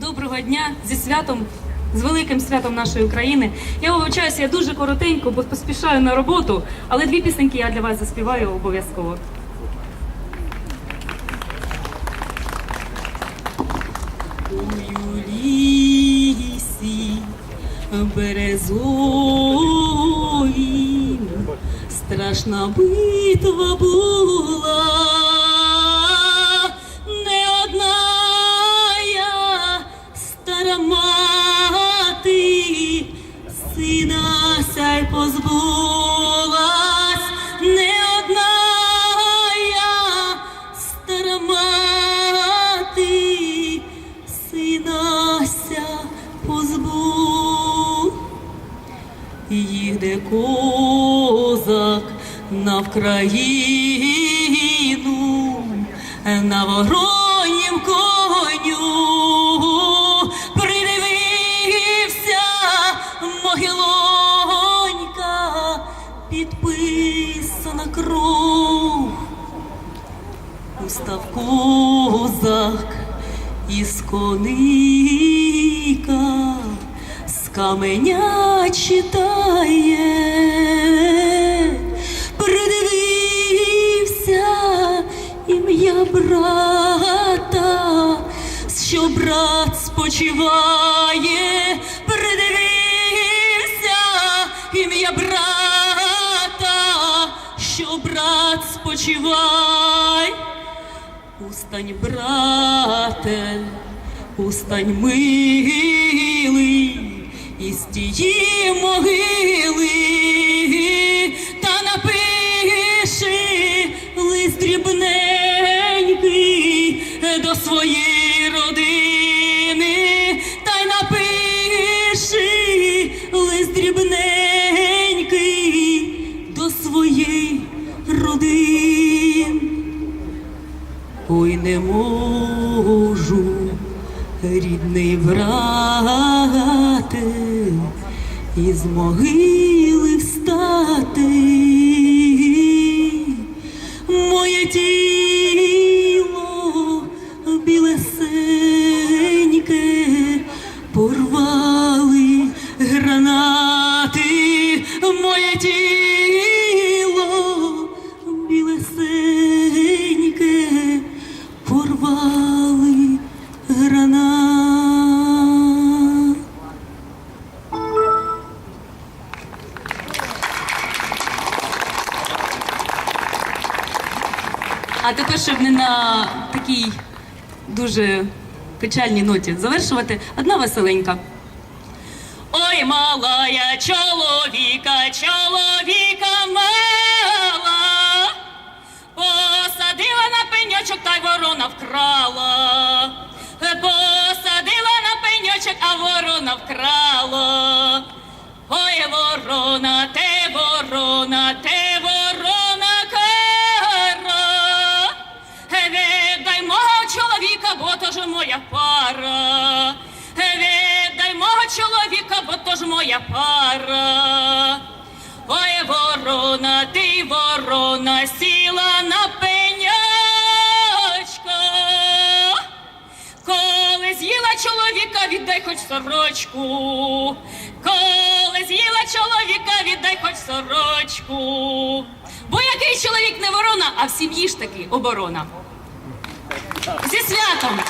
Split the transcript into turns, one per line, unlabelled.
Доброго дня зі святом, з великим святом нашої України. Я вибачаюся, я дуже коротенько, бо поспішаю на роботу, але дві пісеньки я для вас заспіваю обов'язково. У лісі страшна битва була, Їде козак на Вкраїну, на воронім коню придивився могилонька, підписана кров. Устав козак із коника, каменя читає, придивився ім'я брата, що брат спочиває, придивився ім'я брата, що брат спочиває. Устань, брате, устань із тієї могили, та напиши лист дрібненький до своєї родини, та й напиши лист дрібненький до своєї родини. Ой, не можу, рідний брате, із могили встати. А тепер, щоб не на такій дуже печальній ноті завершувати, одна веселенька. Ой, малая чоловіка, чоловіка мала, посадила на пеньочок, та й ворона вкрала. Посадила на пеньочок, а ворона вкрала. Чоловіка, бо то ж моя пара. Віддай мого чоловіка, бо то ж моя пара. Ой, ворона, ти ворона, сіла на пенячко. Коли з'їла чоловіка, віддай хоч сорочку. Коли з'їла чоловіка, віддай хоч сорочку. Бо який чоловік не ворона, а в сім'ї ж таки оборона. Зі святом!